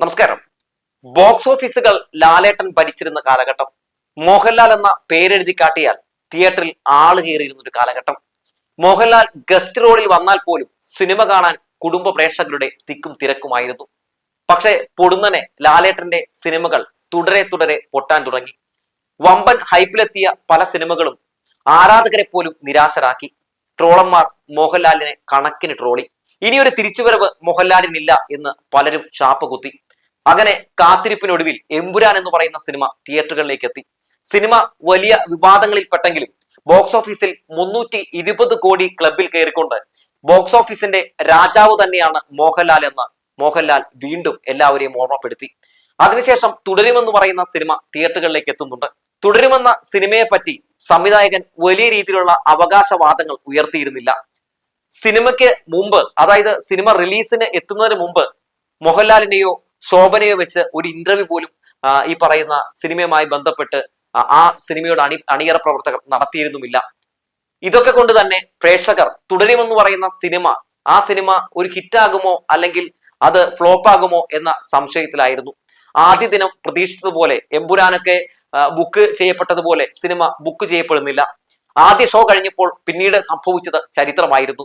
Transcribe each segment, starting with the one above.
നമസ്കാരം. ബോക്സ് ഓഫീസുകൾ ലാലേട്ടൻ ഭരിച്ചിരുന്ന കാലഘട്ടം മോഹൻലാൽ എന്ന പേരെഴുതി കാട്ടിയാൽ തിയേറ്ററിൽ ആൾ കയറിയിരുന്ന ഒരു കാലഘട്ടം. മോഹൻലാൽ ഗസ്റ്റ് റോഡിൽ വന്നാൽ പോലും സിനിമ കാണാൻ കുടുംബ പ്രേക്ഷകരുടെ തിക്കും തിരക്കുമായിരുന്നു. പക്ഷേ പൊടുന്നനെ ലാലേട്ടന്റെ സിനിമകൾ തുടരെ തുടരെ പൊട്ടാൻ തുടങ്ങി. വമ്പൻ ഹൈപ്പിലെത്തിയ പല സിനിമകളും ആരാധകരെ പോലും നിരാശരാക്കി. ട്രോളന്മാർ മോഹൻലാലിനെ കണക്കിന് ട്രോളി. ഇനിയൊരു തിരിച്ചുവരവ് മോഹൻലാലിനില്ല എന്ന് പലരും ചാപ്പ് കുത്തി അങ്ങനെ കാത്തിരിപ്പിനൊടുവിൽ എമ്പുരാൻ എന്ന് പറയുന്ന സിനിമ തിയേറ്ററുകളിലേക്ക് എത്തി. സിനിമ വലിയ വിവാദങ്ങളിൽ പെട്ടെങ്കിലും ബോക്സ് ഓഫീസിൽ മുന്നൂറ്റി ഇരുപത് കോടി ക്ലബിൽ കയറിക്കൊണ്ട് ബോക്സ് ഓഫീസിന്റെ രാജാവ് തന്നെയാണ് മോഹൻലാൽ എന്ന് മോഹൻലാൽ വീണ്ടും എല്ലാവരെയും ഓർമ്മപ്പെടുത്തി. അതിനുശേഷം തുടരുമെന്ന് പറയുന്ന സിനിമ തിയേറ്ററുകളിലേക്ക് എത്തുന്നുണ്ട്. തുടരുമെന്ന സിനിമയെ പറ്റി സംവിധായകൻ വലിയ രീതിയിലുള്ള അവകാശവാദങ്ങൾ ഉയർത്തിയിരുന്നില്ല. സിനിമയ്ക്ക് മുമ്പ് അതായത് സിനിമ റിലീസിന് എത്തുന്നതിന് മുമ്പ് മോഹൻലാലിനെയോ ശോഭനയോ വെച്ച് ഒരു ഇന്റർവ്യൂ പോലും ഈ പറയുന്ന സിനിമയുമായി ബന്ധപ്പെട്ട് ആ, സിനിമയുടെ അണി അണിയറ പ്രവർത്തകർ നടത്തിയിരുന്നുമില്ല. ഇതൊക്കെ കൊണ്ട് തന്നെ പ്രേക്ഷകർ തുടരുമെന്ന് പറയുന്ന സിനിമ ആ സിനിമ ഒരു ഹിറ്റാകുമോ അല്ലെങ്കിൽ അത് ഫ്ലോപ്പ് ആകുമോ എന്ന സംശയത്തിലായിരുന്നു. ആദ്യ ദിനം പ്രതീക്ഷിച്ചതുപോലെ എമ്പുരാനൊക്കെ ബുക്ക് ചെയ്യപ്പെട്ടതുപോലെ സിനിമ ബുക്ക് ചെയ്യപ്പെടുന്നില്ല. ആദ്യ ഷോ കഴിഞ്ഞപ്പോൾ പിന്നീട് സംഭവിച്ചത് ചരിത്രമായിരുന്നു.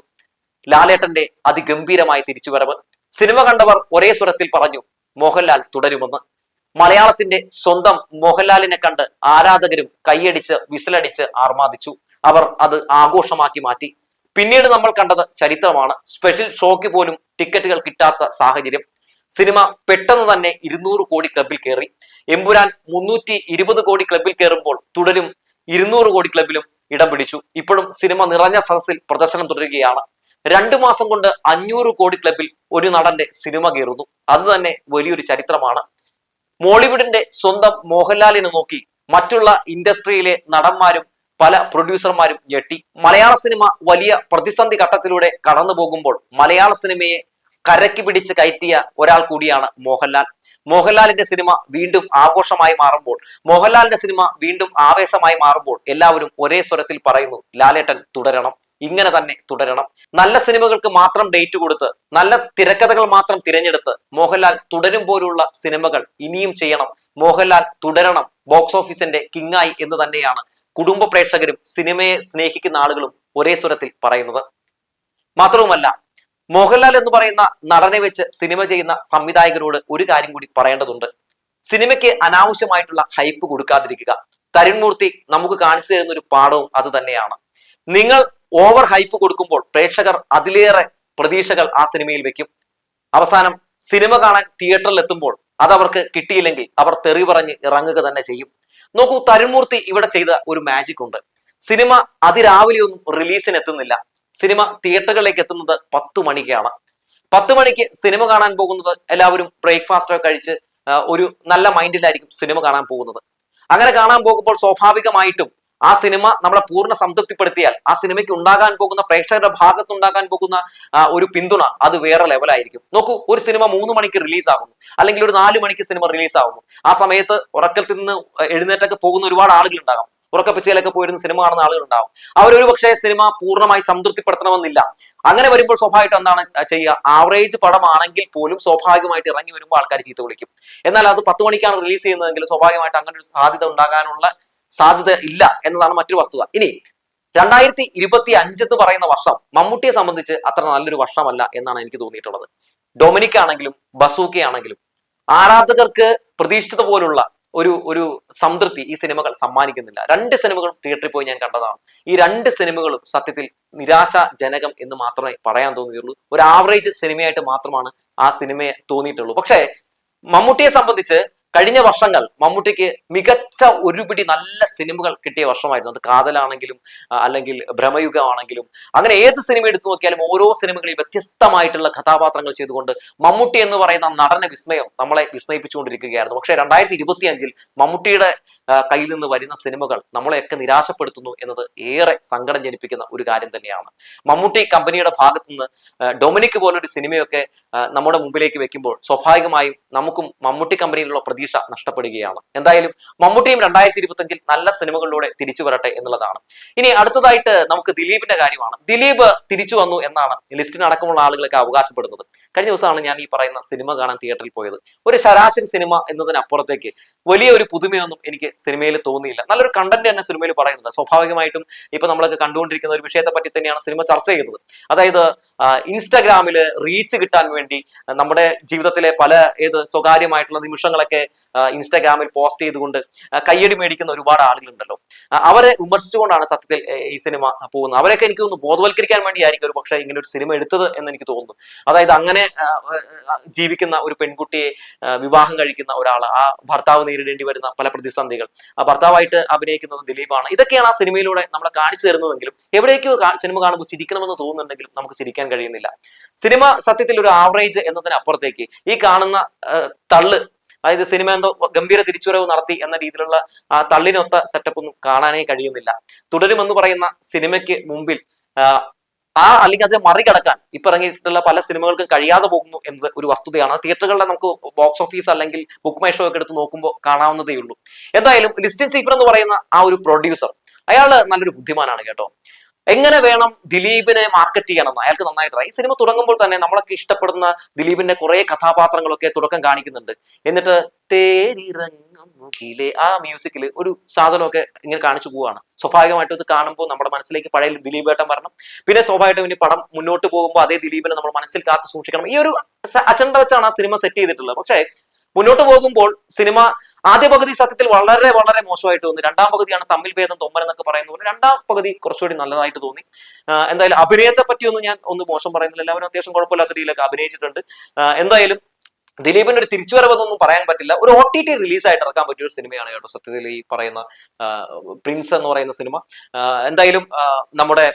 ലാലേട്ടന്റെ അതിഗംഭീരമായ തിരിച്ചുവരവ്. സിനിമ കണ്ടവർ ഒരേ സ്വരത്തിൽ പറഞ്ഞു മോഹൻലാൽ തുടരുമെന്ന്. മലയാളത്തിന്റെ സ്വന്തം മോഹൻലാലിനെ കണ്ട് ആരാധകരും കൈയടിച്ച് വിസിലടിച്ച് ആർമാദിച്ചു. അവർ അത് ആഘോഷമാക്കി മാറ്റി. പിന്നീട് നമ്മൾ കണ്ടത് ചരിത്രമാണ്. സ്പെഷ്യൽ ഷോയ്ക്ക് പോലും ടിക്കറ്റുകൾ കിട്ടാത്ത സാഹചര്യം. സിനിമ പെട്ടെന്ന് തന്നെ ഇരുന്നൂറ് കോടി ക്ലബിൽ കയറി. എമ്പുരാൻ മുന്നൂറ്റി ഇരുപത് കോടി ക്ലബിൽ കയറുമ്പോൾ തുടരും ഇരുന്നൂറ് കോടി ക്ലബിലും ഇടം പിടിച്ചു. ഇപ്പോഴും സിനിമ നിറഞ്ഞ സദസ്സിൽ പ്രദർശനം തുടരുകയാണ് രണ്ടു മാസം കൊണ്ട് അഞ്ഞൂറ് കോടി ക്ലബിൽ ഒരു നടന്റെ സിനിമ കയറുന്നു. അത് തന്നെ വലിയൊരു ചരിത്രമാണ്. മോളിവുഡിന്റെ സ്വന്തം മോഹൻലാലിനെ നോക്കി മറ്റുള്ള ഇൻഡസ്ട്രിയിലെ നടന്മാരും പല പ്രൊഡ്യൂസർമാരും ഞെട്ടി. മലയാള സിനിമ വലിയ പ്രതിസന്ധി ഘട്ടത്തിലൂടെ കടന്നു പോകുമ്പോൾ മലയാള സിനിമയെ കരക്കി പിടിച്ച് കയറ്റിയ ഒരാൾ കൂടിയാണ് മോഹൻലാൽ. മോഹൻലാലിന്റെ സിനിമ വീണ്ടും ആഘോഷമായി മാറുമ്പോൾ മോഹൻലാലിന്റെ സിനിമ വീണ്ടും ആവേശമായി മാറുമ്പോൾ എല്ലാവരും ഒരേ സ്വരത്തിൽ പറയുന്നു ലാലേട്ടൻ തുടരണം. ഇങ്ങനെ തന്നെ തുടരണം. നല്ല സിനിമകൾക്ക് മാത്രം ഡേറ്റ് കൊടുത്ത് നല്ല തിരക്കഥകൾ മാത്രം തിരഞ്ഞെടുത്ത് മോഹൻലാൽ തുടരും പോലുള്ള സിനിമകൾ ഇനിയും ചെയ്യണം. മോഹൻലാൽ തുടരണം. ബോക്സ് ഓഫീസിന്റെ കിങ്ങായി എന്ന് തന്നെയാണ് കുടുംബ പ്രേക്ഷകരും സിനിമയെ സ്നേഹിക്കുന്ന ആളുകളും ഒരേ സ്വരത്തിൽ പറയുന്നത്. മാത്രവുമല്ല മോഹൻലാൽ എന്ന് പറയുന്ന നടനെ വെച്ച് സിനിമ ചെയ്യുന്ന സംവിധായകരോട് ഒരു കാര്യം കൂടി പറയേണ്ടതുണ്ട്. സിനിമയ്ക്ക് അനാവശ്യമായിട്ടുള്ള ഹൈപ്പ് കൊടുക്കാതിരിക്കുക. തരുൺമൂർത്തി നമുക്ക് കാണിച്ചു തരുന്ന ഒരു പാഠവും അത് തന്നെയാണ്. നിങ്ങൾ ഓവർ ഹൈപ്പ് കൊടുക്കുമ്പോൾ പ്രേക്ഷകർ അതിലേറെ പ്രതീക്ഷകൾ ആ സിനിമയിൽ വെക്കും. അവസാനം സിനിമ കാണാൻ തിയേറ്ററിൽ എത്തുമ്പോൾ അത് അവർക്ക് കിട്ടിയില്ലെങ്കിൽ അവർ തെറി പറഞ്ഞ് ഇറങ്ങുക തന്നെ ചെയ്യും. നോക്കൂ തരുൺമൂർത്തി ഇവിടെ ചെയ്ത ഒരു മാജിക് ഉണ്ട്. സിനിമ അതിരാവിലെയൊന്നും റിലീസിന് എത്തുന്നില്ല സിനിമ തിയേറ്ററുകളിലേക്ക് എത്തുന്നത് പത്തു മണിക്കാണ്. പത്ത് മണിക്ക് സിനിമ കാണാൻ പോകുന്നത് എല്ലാവരും ബ്രേക്ക്ഫാസ്റ്റോ കഴിച്ച് ഒരു നല്ല മൈൻഡിലായിരിക്കും സിനിമ കാണാൻ പോകുന്നത്. അങ്ങനെ കാണാൻ പോകുമ്പോൾ സ്വാഭാവികമായിട്ടും ആ സിനിമ നമ്മളെ പൂർണ സംതൃപ്തിപ്പെടുത്തിയാൽ ആ സിനിമയ്ക്ക് ഉണ്ടാകാൻ പോകുന്ന പ്രേക്ഷകരുടെ ഭാഗത്തുണ്ടാകാൻ പോകുന്ന ഒരു പിന്തുണ അത് വേറെ ലെവലായിരിക്കും നോക്കൂ ഒരു സിനിമ മൂന്ന് മണിക്ക് റിലീസ് ആകുന്നു. അല്ലെങ്കിൽ ഒരു നാല് മണിക്ക് സിനിമ റിലീസ് ആകുന്നു. ആ സമയത്ത് ഉറക്കത്തിൽ നിന്ന് എഴുന്നേറ്റൊക്കെ പോകുന്ന ഒരുപാട് ആളുകൾ ഉണ്ടാകും ഉറക്കപ്പിച്ചയിലൊക്കെ പോയിരുന്ന സിനിമ കാണുന്ന ആളുകൾ ഉണ്ടാവും അവരൊരു പക്ഷേ സിനിമ പൂർണമായി സംതൃപ്തിപ്പെടുത്തണമെന്നില്ല. അങ്ങനെ വരുമ്പോൾ സ്വാഭാവികമായിട്ട് എന്താണ് ചെയ്യുക? ആവറേജ് പടമാണെങ്കിൽ പോലും സ്വാഭാവികമായിട്ട് ഇറങ്ങി വരുമ്പോൾ ആൾക്കാർ ചീത്ത വിളിക്കും. എന്നാൽ അത് പത്ത് മണിക്കാണ് റിലീസ് ചെയ്യുന്നതെങ്കിൽ സ്വാഭാവികമായിട്ട് അങ്ങനെ ഒരു സാധ്യത ഉണ്ടാകാനുള്ള സാധ്യത ഇല്ല എന്നതാണ് മറ്റൊരു വസ്തുത. ഇനി രണ്ടായിരത്തി ഇരുപത്തി അഞ്ച് എന്ന് പറയുന്ന വർഷം മമ്മൂട്ടിയെ സംബന്ധിച്ച് അത്ര നല്ലൊരു വർഷമല്ല എന്നാണ് എനിക്ക് തോന്നിയിട്ടുള്ളത്. ഡൊമിനിക് ആണെങ്കിലും ബസൂക്ക ആണെങ്കിലും ആരാധകർക്ക് പ്രതീക്ഷിച്ചത് പോലുള്ള ഒരു ഒരു സംതൃപ്തി ഈ സിനിമകൾ സമ്മാനിക്കുന്നില്ല. രണ്ട് സിനിമകളും തിയേറ്ററിൽ പോയി ഞാൻ കണ്ടതാണ്. ഈ രണ്ട് സിനിമകളും സത്യത്തിൽ നിരാശാജനകം എന്ന് മാത്രമേ പറയാൻ തോന്നിയുള്ളൂ ഒരു ആവറേജ് സിനിമയായിട്ട് മാത്രമാണ് ആ സിനിമയെ തോന്നിയിട്ടുള്ളൂ. പക്ഷേ മമ്മൂട്ടിയെ സംബന്ധിച്ച് കഴിഞ്ഞ വർഷങ്ങൾ മമ്മൂട്ടിക്ക് മികച്ച ഒരുപിടി നല്ല സിനിമകൾ കിട്ടിയ വർഷമായിരുന്നു. അത് കാതലാണെങ്കിലും അല്ലെങ്കിൽ ഭ്രമയുഗമാണെങ്കിലും. അങ്ങനെ ഏത് സിനിമ എടുത്തു നോക്കിയാലും ഓരോ സിനിമകളിൽ വ്യത്യസ്തമായിട്ടുള്ള കഥാപാത്രങ്ങൾ ചെയ്തുകൊണ്ട് മമ്മൂട്ടി എന്ന് പറയുന്ന നടന വിസ്മയം നമ്മളെ വിസ്മയിപ്പിച്ചുകൊണ്ടിരിക്കുകയായിരുന്നു. പക്ഷേ രണ്ടായിരത്തി ഇരുപത്തി അഞ്ചിൽ മമ്മൂട്ടിയുടെ കയ്യിൽ നിന്ന് വരുന്ന സിനിമകൾ നമ്മളെയൊക്കെ നിരാശപ്പെടുത്തുന്നു എന്നത് ഏറെ സങ്കടം ജനിപ്പിക്കുന്ന ഒരു കാര്യം തന്നെയാണ്. മമ്മൂട്ടി കമ്പനിയുടെ ഭാഗത്തു നിന്ന് ഡൊമിനിക് പോലൊരു സിനിമയൊക്കെ നമ്മുടെ മുമ്പിലേക്ക് വെക്കുമ്പോൾ സ്വാഭാവികമായും നമുക്കും മമ്മൂട്ടി കമ്പനിയിലുള്ള പ്രതീക്ഷ നഷ്ടപ്പെടുകയാണ്. എന്തായാലും മമ്മൂട്ടിയും രണ്ടായിരത്തി ഇരുപത്തഞ്ചിൽ നല്ല സിനിമകളിലൂടെ തിരിച്ചു വരട്ടെ എന്നുള്ളതാണ്. ഇനി അടുത്തതായിട്ട് നമുക്ക് ദിലീപിന്റെ കാര്യമാണ്. ദിലീപ് തിരിച്ചു വന്നു എന്നാണ് ലിസ്റ്റിന് അടക്കമുള്ള ആളുകളൊക്കെ അവകാശപ്പെടുന്നത്. കഴിഞ്ഞ ദിവസമാണ് ഞാൻ ഈ പറയുന്ന സിനിമ കാണാൻ തിയേറ്ററിൽ പോയത്. ഒരു ശരാശരി സിനിമ എന്നതിനപ്പുറത്തേക്ക് വലിയ ഒരു പുതുമയൊന്നും എനിക്ക് സിനിമയിൽ തോന്നിയില്ല. നല്ലൊരു കണ്ടന്റ് തന്നെ സിനിമയിൽ പറയുന്നുണ്ട്. സ്വാഭാവികമായിട്ടും ഇപ്പൊ നമ്മളൊക്കെ കണ്ടുകൊണ്ടിരിക്കുന്ന ഒരു വിഷയത്തെ പറ്റി തന്നെയാണ് സിനിമ ചർച്ച ചെയ്യുന്നത്. അതായത് ഇൻസ്റ്റാഗ്രാമിൽ റീച്ച് കിട്ടാൻ വേണ്ടി നമ്മുടെ ജീവിതത്തിലെ പല ഏത് സ്വകാര്യമായിട്ടുള്ള നിമിഷങ്ങളൊക്കെ ഇൻസ്റ്റാഗ്രാമിൽ പോസ്റ്റ് ചെയ്തുകൊണ്ട് കയ്യടി മേടിക്കുന്ന ഒരുപാട് ആളുകളുണ്ടല്ലോ. അവരെ വിമർശിച്ചുകൊണ്ടാണ് സത്യത്തിൽ ഈ സിനിമ പോകുന്നത്. അവരൊക്കെ എനിക്ക് തോന്നുന്നു ബോധവൽക്കരിക്കാൻ വേണ്ടിയായിരിക്കും ഒരു പക്ഷേ ഇങ്ങനെ ഒരു സിനിമ എടുത്തത് എന്ന് എനിക്ക് തോന്നുന്നു. അതായത് അങ്ങനെ ജീവിക്കുന്ന ഒരു പെൺകുട്ടിയെ വിവാഹം കഴിക്കുന്ന ഒരാൾ ആ ഭർത്താവ് നേരിടേണ്ടി വരുന്ന പല പ്രതിസന്ധികൾ ആ ഭർത്താവായിട്ട് അഭിനയിക്കുന്നത് ദിലീപാണ്. ഇതൊക്കെയാണ് ആ സിനിമയിലൂടെ നമ്മളെ കാണിച്ചു തരുന്നതെങ്കിലും എവിടേക്കോ സിനിമ കാണുമ്പോൾ ചിരിക്കണമെന്ന് തോന്നുന്നുണ്ടെങ്കിലും നമുക്ക് ചിരിക്കാൻ കഴിയുന്നില്ല. സിനിമ സത്യത്തിൽ ഒരു ആവറേജ് എന്നതിനപ്പുറത്തേക്ക് ഈ കാണുന്ന തള്ള് അതായത് സിനിമ എന്തോ ഗംഭീര തിരിച്ചുവരവ് നടത്തി എന്ന രീതിയിലുള്ള ആ തള്ളിനൊത്ത സെറ്റപ്പ് ഒന്നും കാണാനേ കഴിയുന്നില്ല. തുടരുമെന്ന് പറയുന്ന സിനിമയ്ക്ക് മുമ്പിൽ ആ, അല്ലെങ്കിൽ അതിനെ മറികടക്കാൻ ഇപ്പൊ ഇറങ്ങിയിട്ടുള്ള പല സിനിമകൾക്കും കഴിയാതെ പോകുന്നു എന്നത് ഒരു വസ്തുതയാണ്. തിയേറ്ററുകളിലെ നമുക്ക് ബോക്സ് ഓഫീസ് അല്ലെങ്കിൽ ബുക്ക് മൈ ഷോ ഒക്കെ എടുത്ത് നോക്കുമ്പോൾ കാണാവുന്നതേ ഉള്ളൂ എന്തായാലും ലിസ്റ്റിൻ സീഫർ എന്ന് പറയുന്ന ആ ഒരു പ്രൊഡ്യൂസർ അയാൾ നല്ലൊരു ബുദ്ധിമാനാണ് കേട്ടോ. എങ്ങനെ വേണം ദിലീപിനെ മാർക്കറ്റ് ചെയ്യണമെന്ന് അയാൾക്ക് നന്നായിട്ട്. ഈ സിനിമ തുടങ്ങുമ്പോൾ തന്നെ നമ്മളൊക്കെ ഇഷ്ടപ്പെടുന്ന ദിലീപിന്റെ കുറെ കഥാപാത്രങ്ങളൊക്കെ തുടക്കം കാണിക്കുന്നുണ്ട്. എന്നിട്ട് തേരിറങ്ങിലെ ആ മ്യൂസിക്കിൽ ഒരു സാധനമൊക്കെ ഇങ്ങനെ കാണിച്ചു പോവാണ്. സ്വാഭാവികമായിട്ടും ഇത് കാണുമ്പോൾ നമ്മുടെ മനസ്സിലേക്ക് പഴയ ദിലീപ് ഏട്ടൻ വരണം. പിന്നെ സ്വാഭാവികമായിട്ടും ഇനി പടം മുന്നോട്ട് പോകുമ്പോൾ അതേ ദിലീപിനെ നമ്മൾ മനസ്സിൽ കാത്തു സൂക്ഷിക്കണം. ഈ ഒരു അജണ്ട വെച്ചാണ് ആ സിനിമ സെറ്റ് ചെയ്തിട്ടുള്ളത്. പക്ഷേ മുന്നോട്ട് പോകുമ്പോൾ സിനിമ ആദ്യ പകുതി സത്യത്തിൽ വളരെ വളരെ മോശമായിട്ട് തോന്നി. രണ്ടാം പകുതിയാണ് തമ്മിൽ ഭേദം തൊമ്പൻ എന്നൊക്കെ പറയുന്നത് പോലെ രണ്ടാം പകുതി കുറച്ചുകൂടി നല്ലതായിട്ട് തോന്നി. എന്തായാലും അഭിനയത്തെ പറ്റിയൊന്നും ഞാൻ ഒന്ന് മോശം പറയുന്നില്ല. എല്ലാവരും അത്യാവശ്യം കുഴപ്പമില്ലാത്ത രീതിയിലൊക്കെ അഭിനയിച്ചിട്ടുണ്ട്. എന്തായാലും ദിലീപിന്റെ ഒരു തിരിച്ചുവരവെന്നൊന്നും പറയാൻ പറ്റില്ല. ഒരു ഒ ടി ടി റിലീസായിട്ട് ഇറക്കാൻ പറ്റിയ ഒരു സിനിമയാണ് കേട്ടോ സത്യത്തിൽ ഈ പറയുന്ന പ്രിൻസ് എന്ന് പറയുന്ന സിനിമ എന്തായാലും നമ്മുടെ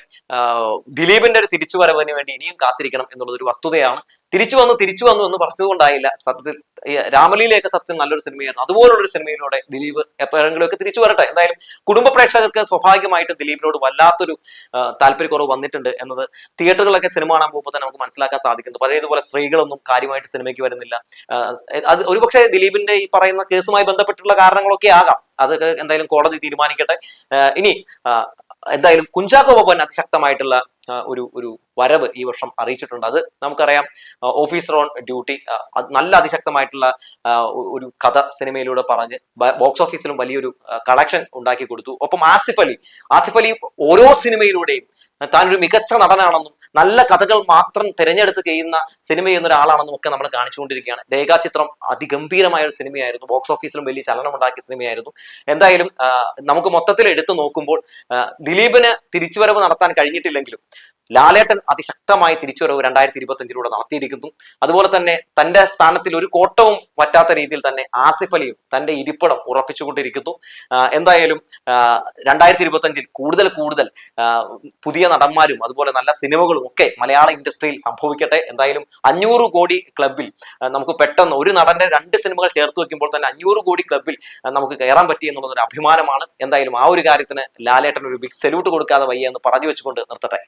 ദിലീപിന്റെ ഒരു തിരിച്ചുവരവിന് വേണ്ടി ഇനിയും കാത്തിരിക്കണം എന്നുള്ളത് ഒരു വസ്തുതയാണ്. തിരിച്ചു വന്നു തിരിച്ചു വന്നു എന്ന് പറഞ്ഞതുകൊണ്ടായില്ല സത്യത്തിൽ ഈ രാമലീലയൊക്കെ സത്യം നല്ലൊരു സിനിമയായിരുന്നു. അതുപോലുള്ളൊരു സിനിമയിലൂടെ ദിലീപ് എപ്പോഴെങ്കിലും ഒക്കെ തിരിച്ചു വരട്ടെ. എന്തായാലും കുടുംബ പ്രേക്ഷകർക്ക് സ്വാഭാവികമായിട്ട് ദിലീപിനോട് വല്ലാത്തൊരു താല്പര്യക്കുറവ് വന്നിട്ടുണ്ട് എന്നത് തിയേറ്ററുകളൊക്കെ സിനിമ കാണാൻ പോകുമ്പോൾ തന്നെ നമുക്ക് മനസ്സിലാക്കാൻ സാധിക്കുന്നു. പഴയതുപോലെ സ്ത്രീകളൊന്നും കാര്യമായിട്ട് സിനിമയ്ക്ക് വരുന്നില്ല. അത് ഒരുപക്ഷെ ദിലീപിന്റെ ഈ പറയുന്ന കേസുമായി ബന്ധപ്പെട്ടുള്ള കാരണങ്ങളൊക്കെ ആകാം. അതൊക്കെ എന്തായാലും കോടതി തീരുമാനിക്കട്ടെ. ഇനി എന്തായാലും കുഞ്ചാക്കോ ബോബൻ അതിശക്തമായിട്ടുള്ള ഒരു ഒരു വരവ് ഈ വർഷം അറിയിച്ചിട്ടുണ്ട്. അത് നമുക്കറിയാം ഓഫീസർ ഓൺ ഡ്യൂട്ടി നല്ല അതിശക്തമായിട്ടുള്ള ഒരു കഥ സിനിമയിലൂടെ പറഞ്ഞ് ബോക്സ് ഓഫീസിലും വലിയൊരു കളക്ഷൻ ഉണ്ടാക്കി കൊടുത്തു. ഒപ്പം ആസിഫ് അലി ആസിഫ് അലി ഓരോ സിനിമയിലൂടെയും താൻ ഒരു മികച്ച നടനാണെന്നും നല്ല കഥകൾ മാത്രം തിരഞ്ഞെടുത്ത് ചെയ്യുന്ന സിനിമ ചെയ്യുന്ന ഒരാളാണെന്നും ഒക്കെ നമ്മൾ കാണിച്ചുകൊണ്ടിരിക്കുകയാണ്. രേഖാചിത്രം അതിഗംഭീരമായ ഒരു സിനിമയായിരുന്നു ബോക്സ് ഓഫീസിലും വലിയ ചലനം ഉണ്ടാക്കിയ സിനിമയായിരുന്നു എന്തായാലും നമുക്ക് മൊത്തത്തിൽ എടുത്തു നോക്കുമ്പോൾ ദിലീപിന് തിരിച്ചുവരവ് നടത്താൻ കഴിഞ്ഞിട്ടില്ലെങ്കിലും ലാലേട്ടൻ അതിശക്തമായി തിരിച്ചുവരവ് രണ്ടായിരത്തി ഇരുപത്തി അഞ്ചിലൂടെ നടത്തിയിരിക്കുന്നു. അതുപോലെ തന്നെ തന്റെ സ്ഥാനത്തിൽ ഒരു കോട്ടവും പറ്റാത്ത രീതിയിൽ തന്നെ ആസിഫ് അലിയും തന്റെ ഇരിപ്പിടം ഉറപ്പിച്ചുകൊണ്ടിരിക്കുന്നു. എന്തായാലും രണ്ടായിരത്തി ഇരുപത്തി അഞ്ചിൽ കൂടുതൽ കൂടുതൽ പുതിയ നടന്മാരും അതുപോലെ നല്ല സിനിമകളും ഒക്കെ മലയാള ഇൻഡസ്ട്രിയിൽ സംഭവിക്കട്ടെ. എന്തായാലും അഞ്ഞൂറ് കോടി ക്ലബിൽ നമുക്ക് പെട്ടെന്ന് ഒരു നടന്റെ രണ്ട് സിനിമകൾ ചേർത്ത് വെക്കുമ്പോൾ തന്നെ അഞ്ഞൂറ് കോടി ക്ലബിൽ നമുക്ക് കയറാൻ പറ്റി എന്നുള്ളത് ഒരു അഭിമാനമാണ്. എന്തായാലും ആ ഒരു കാര്യത്തിന് ലാലേട്ടൻ ഒരു ബിഗ് സല്യൂട്ട് കൊടുക്കാതെ വയ്യ എന്ന് പറഞ്ഞു വെച്ചുകൊണ്ട് നിർത്തട്ടെ.